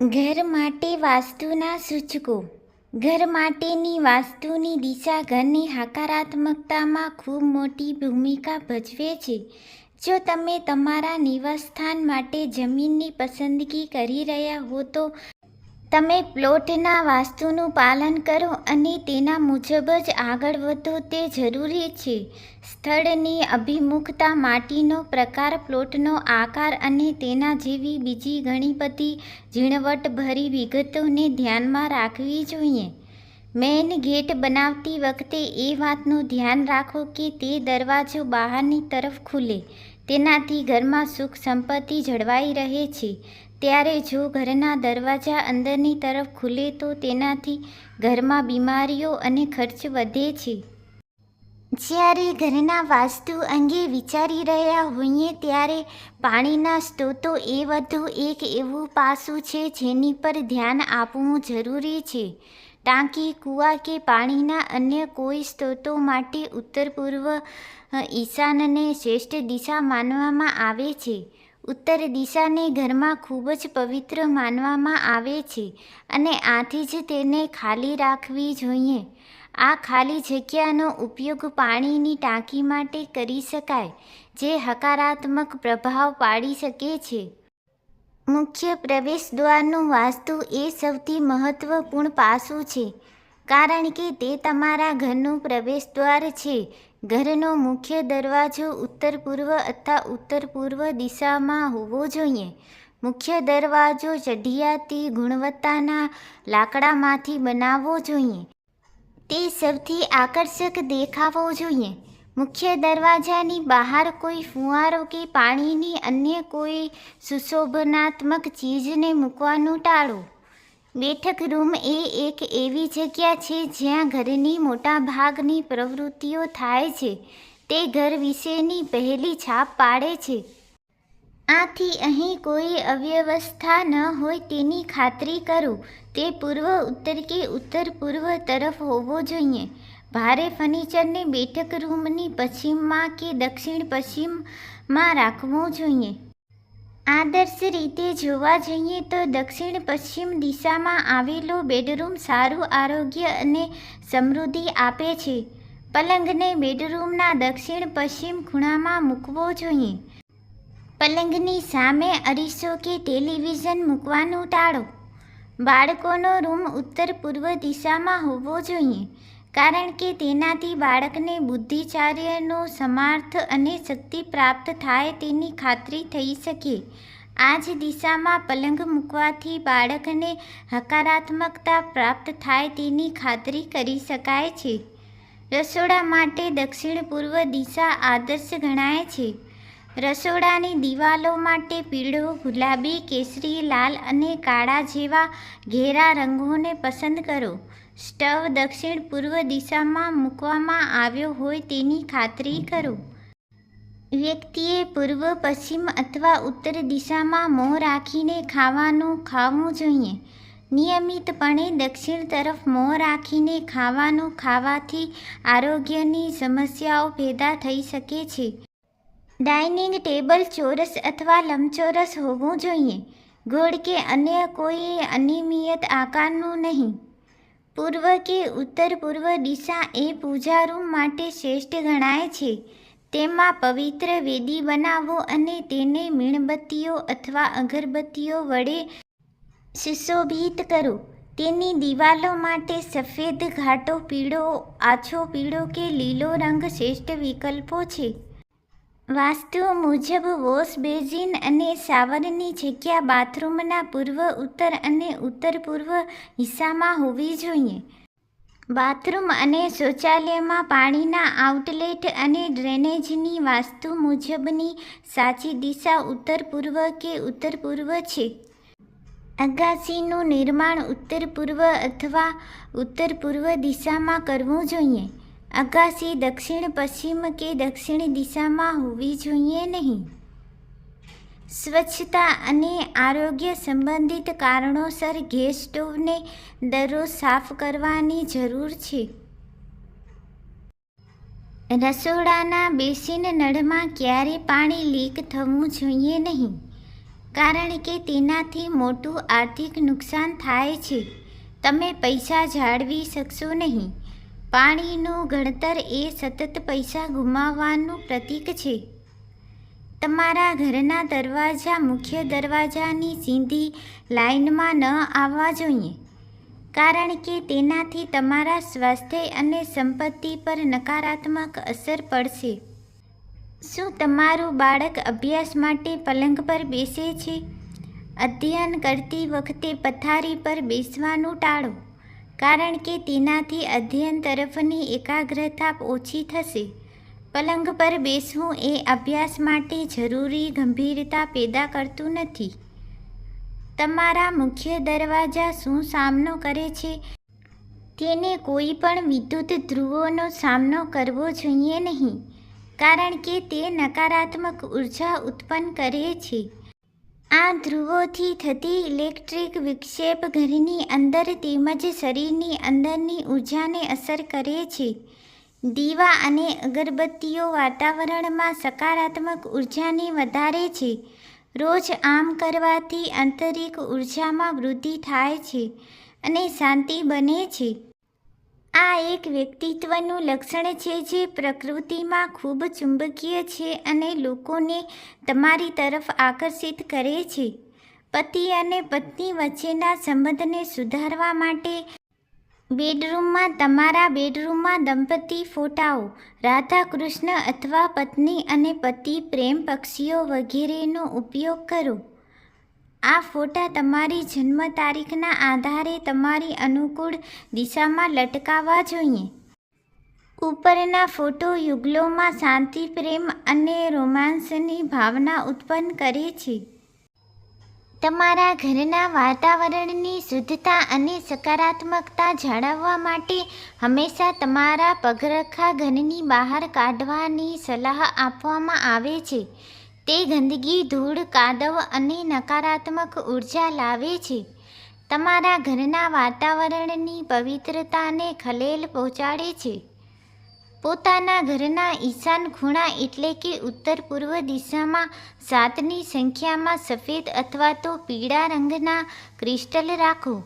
ઘર માટે વાસ્તુના સૂચકો. ઘર માટેની વાસ્તુની દિશા ઘરની હકારાત્મકતામાં ખૂબ મોટી ભૂમિકા ભજવે છે. જો તમે તમારા નિવાસસ્થાન માટે જમીનની પસંદગી કરી રહ્યા હો તો તમે પ્લોટના વાસ્તુનું પાલન કરો અને તેના મુજબ જ આગળ વધો તે જરૂરી છે. સ્થળની અભિમુખતા માટીનો પ્રકાર, પ્લોટનો આકાર અને તેના જેવી બીજી ઘણી બધી ઝીણવટભરી વિગતોને ધ્યાનમાં રાખવી જોઈએ. મેઇન ગેટ બનાવતી વખતે એ વાતનું ધ્યાન રાખો કે તે દરવાજો બહારની તરફ ખુલે. તેનાથી ઘરમાં સુખ સંપત્તિ જળવાઈ રહે છે. ત્યારે જો ઘરના દરવાજા અંદરની તરફ ખુલે તો તેનાથી ઘરમાં બીમારીઓ અને ખર્ચ વધે છે. જ્યારે ઘરના વાસ્તુ અંગે વિચારી રહ્યા હોઈએ ત્યારે પાણીના સ્ત્રોતો એ વધુ એક એવું પાસું છે જેની પર ધ્યાન આપવું જરૂરી છે. ટાંકી, કૂવા કે પાણીના અન્ય કોઈ સ્ત્રોતો માટે ઉત્તર પૂર્વ ઈશાનને શ્રેષ્ઠ દિશા માનવામાં આવે છે. ઉત્તર દિશાને ઘરમાં ખૂબ જ પવિત્ર માનવામાં આવે છે અને આથી જ તેને ખાલી રાખવી જોઈએ. આ ખાલી જગ્યાનો ઉપયોગ પાણીની ટાંકી માટે કરી શકાય, જે હકારાત્મક પ્રભાવ પાડી શકે છે. મુખ્ય પ્રવેશ દ્વારનું વાસ્તુ એ સૌથી મહત્વપૂર્ણ પાસું છે, કારણ કે તે તમારા ઘરનું પ્રવેશ દ્વાર છે ઘરનો મુખ્ય દરવાજો ઉત્તર પૂર્વ અથવા ઉત્તર પૂર્વ દિશામાં હોવો જોઈએ. મુખ્ય દરવાજો ચઢિયાતી ગુણવત્તાના લાકડામાંથી બનાવવો જોઈએ. તે સૌથી આકર્ષક દેખાવો જોઈએ. મુખ્ય દરવાજાની બહાર કોઈ ફુવારો કે પાણીની અન્ય કોઈ સુશોભનાત્મક ચીજને મૂકવાનું ટાળો. બેઠક રૂમ એ એક એવી જગ્યા છે જ્યાં ઘરની મોટા ભાગની પ્રવૃત્તિઓ થાય છે. તે ઘર વિશેની પહેલી છાપ પાડે છે. આથી અહીં કોઈ અવ્યવસ્થા ન હોય તેની ખાતરી કરો. તે પૂર્વ ઉત્તર કે ઉત્તર પૂર્વ તરફ હોવો જોઈએ. ભારે ફર્નિચરને બેઠક રૂમની પશ્ચિમમાં કે દક્ષિણ પશ્ચિમમાં રાખવું જોઈએ. આદર્શ રીતે જોવા જઈએ તો દક્ષિણ પશ્ચિમ દિશામાં આવેલું બેડરૂમ સારું આરોગ્ય અને સમૃદ્ધિ આપે છે. પલંગને બેડરૂમના દક્ષિણ પશ્ચિમ ખૂણામાં મૂકવો જોઈએ. પલંગની સામે અરીસો કે ટેલિવિઝન મૂકવાનું ટાળો. બાળકોનો રૂમ ઉત્તર પૂર્વ દિશામાં હોવો જોઈએ. કારણ કે તેનાથી બાળકને બુદ્ધિચાર્યનો સમાર્થ અને શક્તિ પ્રાપ્ત થાય તેની ખાતરી થઈ શકે. આ જ દિશામાં પલંગ મૂકવાથી બાળકને હકારાત્મકતા પ્રાપ્ત થાય તેની ખાતરી કરી શકાય છે. રસોડા માટે દક્ષિણ પૂર્વ દિશા આદર્શ ગણાય છે. રસોડાની દિવાલો માટે પીળો, ગુલાબી, કેસરી, લાલ અને કાળા જેવા ઘેરા રંગોને પસંદ કરો. સ્ટવ દક્ષિણ પૂર્વ દિશામાં મૂકવામાં આવ્યો હોય તેની ખાતરી કરો. વ્યક્તિએ પૂર્વ, પશ્ચિમ અથવા ઉત્તર દિશામાં મોં રાખીને ખાવાનું ખાવું જોઈએ. નિયમિતપણે દક્ષિણ તરફ મોં રાખીને ખાવાનું ખાવાથી આરોગ્યની સમસ્યાઓ પેદા થઈ શકે છે. ડાઇનિંગ ટેબલ ચોરસ અથવા લંબચોરસ હોવું જોઈએ. ગોળ કે અન્ય કોઈ અનિયમિત આકારનું નહીં. પૂર્વ કે ઉત્તર પૂર્વ દિશા એ પૂજા રૂમ માટે શ્રેષ્ઠ ગણાય છે. તેમાં પવિત્ર વેદી બનાવો અને તેને મીણબત્તીઓ અથવા અગરબત્તીઓ વડે સુશોભિત કરો. તેની દિવાલો માટે સફેદ ઘાટો પીળો, આછો પીળો કે લીલો રંગ શ્રેષ્ઠ વિકલ્પો છે. વાસ્તુ મુજબ વોશ બેઝિન અને શાવરની જગ્યા બાથરૂમના પૂર્વ, ઉત્તર અને ઉત્તર પૂર્વ હિસ્સામાં હોવી જોઈએ. બાથરૂમ અને શૌચાલયમાં પાણીના આઉટલેટ અને ડ્રેનેજની વાસ્તુ મુજબની સાચી દિશા ઉત્તર પૂર્વ કે ઉત્તર પૂર્વ છે? અગાસીનું નિર્માણ ઉત્તર પૂર્વ અથવા ઉત્તર પૂર્વ દિશામાં કરવું જોઈએ. અગાસી દક્ષિણ પશ્ચિમ કે દક્ષિણ દિશામાં હોવી જોઈએ નહીં. સ્વચ્છતા અને આરોગ્ય સંબંધિત કારણોસર ગેસ સ્ટોવને દરરોજ સાફ કરવાની જરૂર છે. રસોડાના બેસીન નળમાં ક્યારે પાણી લીક થવું જોઈએ નહીં, કારણ કે તેનાથી મોટું આર્થિક નુકસાન થાય છે. તમે પૈસા જાળવી શકશો નહીં. પાણીનું ગણતર એ સતત પૈસા ગુમાવવાનું પ્રતીક છે. તમારા ઘરના દરવાજા, મુખ્ય દરવાજાની સીધી લાઇનમાં ન આવવા જોઈએ, કારણ કે તેનાથી તમારા સ્વાસ્થ્ય અને સંપત્તિ પર નકારાત્મક અસર પડશે. શું તમારું બાળક અભ્યાસ માટે પલંગ પર બેસે છે? અધ્યયન કરતી વખતે પથારી પર બેસવાનું ટાળો. કારણ કે તેનાથી અધ્યયન તરફની એકાગ્રતા ઓછી થશે. પલંગ પર બેસવું એ અભ્યાસ માટે જરૂરી ગંભીરતા પેદા કરતું નથી. તમારા મુખ્ય દરવાજા શું સામનો કરે છે? તેને કોઈ પણ વિદ્યુત ધ્રુવોનો સામનો કરવો જોઈએ નહીં, કારણ કે તે નકારાત્મક ઊર્જા ઉત્પન્ન કરે છે. આ ધ્રુવોથી થતી ઇલેક્ટ્રિક વિક્ષેપ ઘરની અંદર તેમજ શરીરની અંદરની ઉર્જાને અસર કરે છે. દીવા અને અગરબત્તીઓ વાતાવરણમાં સકારાત્મક ઉર્જાને વધારે છે. રોજ આમ કરવાથી આંતરિક ઉર્જામાં વૃદ્ધિ થાય છે અને શાંતિ બને છે. આ એક વ્યક્તિત્વનું લક્ષણ છે જે પ્રકૃતિમાં ખૂબ ચુંબકીય છે અને લોકોને તમારી તરફ આકર્ષિત કરે છે. પતિ અને પત્ની વચ્ચેના સંબંધને સુધારવા માટે બેડરૂમમાં તમારા બેડરૂમમાં દંપતી ફોટાઓ રાધા કૃષ્ણ અથવા પત્ની અને પતિ પ્રેમ પક્ષીઓ વગેરેનો ઉપયોગ કરો. આ ફોટા તમારી જન્મ તારીખના આધારે તમારી અનુકૂળ દિશામાં લટકાવવા જોઈએ. ઉપરના ફોટો યુગલોમાં શાંતિ, પ્રેમ અને રોમાન્સની ભાવના ઉત્પન્ન કરે છે. તમારા ઘરના વાતાવરણની શુદ્ધતા અને સકારાત્મકતા જાળવવા માટે હંમેશા તમારા પગરખા ઘરની બહાર કાઢવાની સલાહ આપવામાં આવે છે. તે ગંદકી ધૂળ, કાદવ અને નકારાત્મક ઊર્જા લાવે છે. તમારા ઘરના વાતાવરણની પવિત્રતાને ખલેલ પહોંચાડે છે. પોતાના ઘરના ઈશાન ખૂણા એટલે કે ઉત્તર પૂર્વ દિશામાં સાતની સંખ્યામાં સફેદ અથવા તો પીળા રંગના ક્રિસ્ટલ રાખો.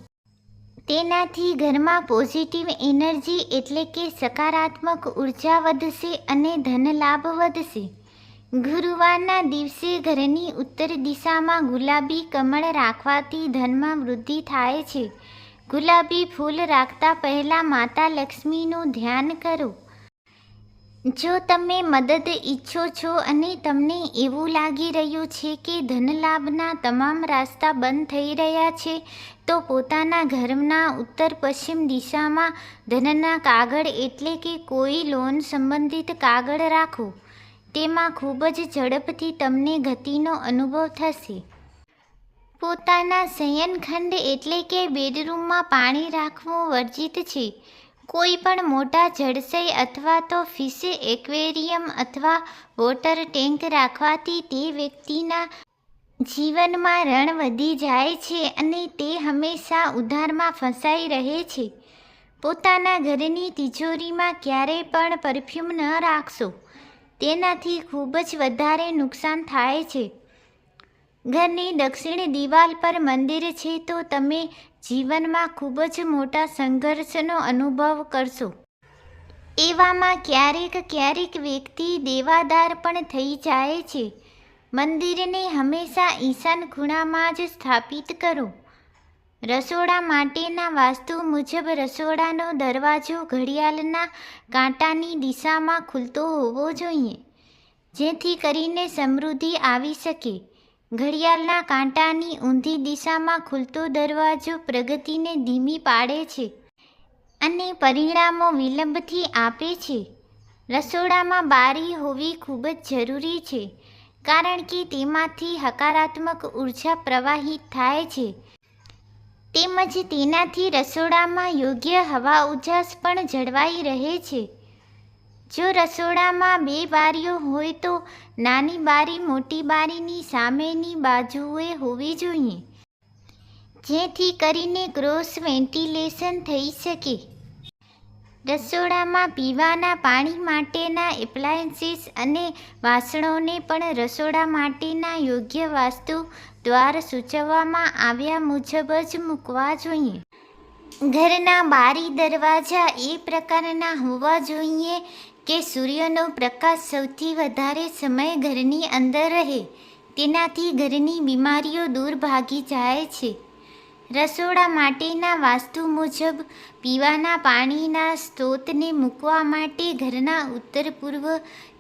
તેનાથી ઘરમાં પોઝિટિવ એનર્જી એટલે કે સકારાત્મક ઊર્જા વધશે અને ધન લાભ વધશે. ગુરુવારના દિવસે ઘરની ઉત્તર દિશામાં ગુલાબી કમળ રાખવાથી ધનમાં વૃદ્ધિ થાય છે. ગુલાબી ફૂલ રાખતા પહેલાં માતા લક્ષ્મીનું ધ્યાન કરો. જો તમે મદદ ઈચ્છો છો અને તમને એવું લાગી રહ્યું છે કે ધનલાભના તમામ રાસ્તા બંધ થઈ રહ્યા છે, તો પોતાના ઘરના ઉત્તર પશ્ચિમ દિશામાં ધનના કાગળ એટલે કે કોઈ લોન સંબંધિત કાગળ રાખો. તેમાં ખૂબ જ ઝડપથી તમને ગતિનો અનુભવ થશે. પોતાના શયનખંડ એટલે કે બેડરૂમમાં પાણી રાખવું વર્જિત છે. કોઈ પણ મોટા જળશય અથવા તો ફિશ એક્વેરિયમ અથવા વોટર ટેન્ક રાખવાથી તે વ્યક્તિના જીવનમાં રણ વધી જાય છે અને તે હંમેશા ઉધારમાં ફસાઈ રહે છે. પોતાના ઘરની તિજોરીમાં ક્યારેય પણ પરફ્યુમ ન રાખશો. તેનાથી ખૂબ જ વધારે નુકસાન થાય છે. ઘરની દક્ષિણ દિવાલ પર મંદિર છે તો તમે જીવનમાં ખૂબ જ મોટા સંઘર્ષનો અનુભવ કરશો. એવામાં ક્યારેક ક્યારેક વ્યક્તિ દેવાદાર પણ થઈ જાય છે. મંદિરને હંમેશા ઈશાન ખૂણામાં જ સ્થાપિત કરો. રસોડા માટેના વાસ્તુ મુજબ રસોડાનો દરવાજો ઘડિયાળના કાંટાની દિશામાં ખુલતો હોવો જોઈએ, જેથી કરીને સમૃદ્ધિ આવી શકે. ઘડિયાળના કાંટાની ઊંધી દિશામાં ખુલતો દરવાજો પ્રગતિને ધીમી પાડે છે અને પરિણામો વિલંબથી આપે છે. રસોડામાં બારી હોવી ખૂબ જ જરૂરી છે, કારણ કે તેમાંથી હકારાત્મક ઊર્જા પ્રવાહિત થાય છે. તેમજ તેનાથી રસોડામાં યોગ્ય હવા ઉજાસ પણ જળવાઈ રહે છે. જો રસોડામાં બે બારીઓ હોય તો નાની બારી મોટી બારીની સામેની બાજુએ હોવી જોઈએ. જેથી કરીને ક્રોસ વેન્ટિલેશન થઈ શકે. રસોડામાં પીવાના પાણી માટેના એપ્લાયન્સીસ અને વાસણોને પણ રસોડા માટેના યોગ્ય વાસ્તુ દ્વાર સૂચવવામાં આવ્યા મુજબ જ મૂકવા જોઈએ. ઘરના બારી દરવાજા એ પ્રકારના હોવા જોઈએ કે સૂર્યનો પ્રકાશ સૌથી વધારે સમય ઘરની અંદર રહે. તેનાથી ઘરની બીમારીઓ દૂર ભાગી જાય છે. રસોડા માટેના વાસ્તુ મુજબ પીવાના પાણીના સ્ત્રોતને મૂકવા માટે ઘરના ઉત્તર પૂર્વ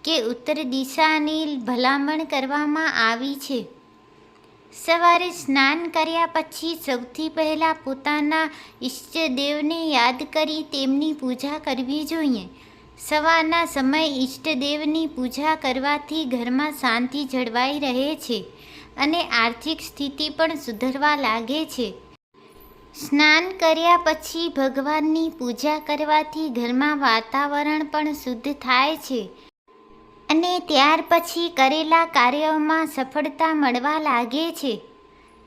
કે ઉત્તર દિશાની ભલામણ કરવામાં આવી છે. સવારે સ્નાન કર્યા પછી સૌથી પહેલાં પોતાના ઈષ્ટદેવને યાદ કરી તેમની પૂજા કરવી જોઈએ. સવારના સમય ઈષ્ટદેવની પૂજા કરવાથી ઘરમાં શાંતિ જળવાઈ રહે છે અને આર્થિક સ્થિતિ પણ સુધરવા લાગે છે. સ્નાન કર્યા પછી ભગવાનની પૂજા કરવાથી ઘરમાં વાતાવરણ પણ શુદ્ધ થાય છે. અને ત્યાર પછી કરેલા કાર્યોમાં સફળતા મળવા લાગે છે.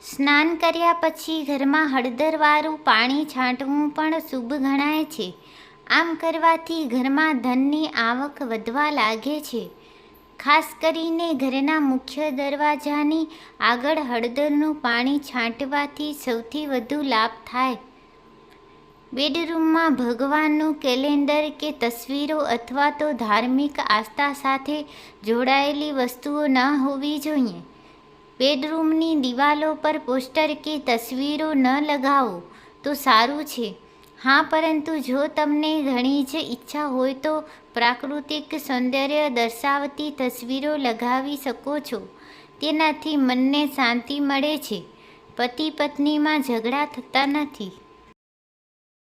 સ્નાન કર્યા પછી ઘરમાં હળદરવાળું પાણી છાંટવું પણ શુભ ગણાય છે. આમ કરવાથી ઘરમાં ધનની આવક વધવા લાગે છે. ખાસ કરીને ઘરના મુખ્ય દરવાજાની આગળ હળદરનું પાણી છાંટવાથી સૌથી વધુ લાભ થાય. બેડરૂમમાં ભગવાનનું કેલેન્ડર કે તસવીરો અથવા તો ધાર્મિક આસ્થા સાથે જોડાયેલી વસ્તુઓ ન હોવી જોઈએ. બેડરૂમની દિવાલો પર પોસ્ટર કે તસવીરો ન લગાવો તો સારું છે. હા, પરંતુ જો તમને ઘણી જ ઈચ્છા હોય તો પ્રાકૃતિક સૌંદર્ય દર્શાવતી તસવીરો લગાવી શકો છો. તેનાથી મનને શાંતિ મળે છે. પતિ પત્નીમાં ઝઘડા થતા નથી.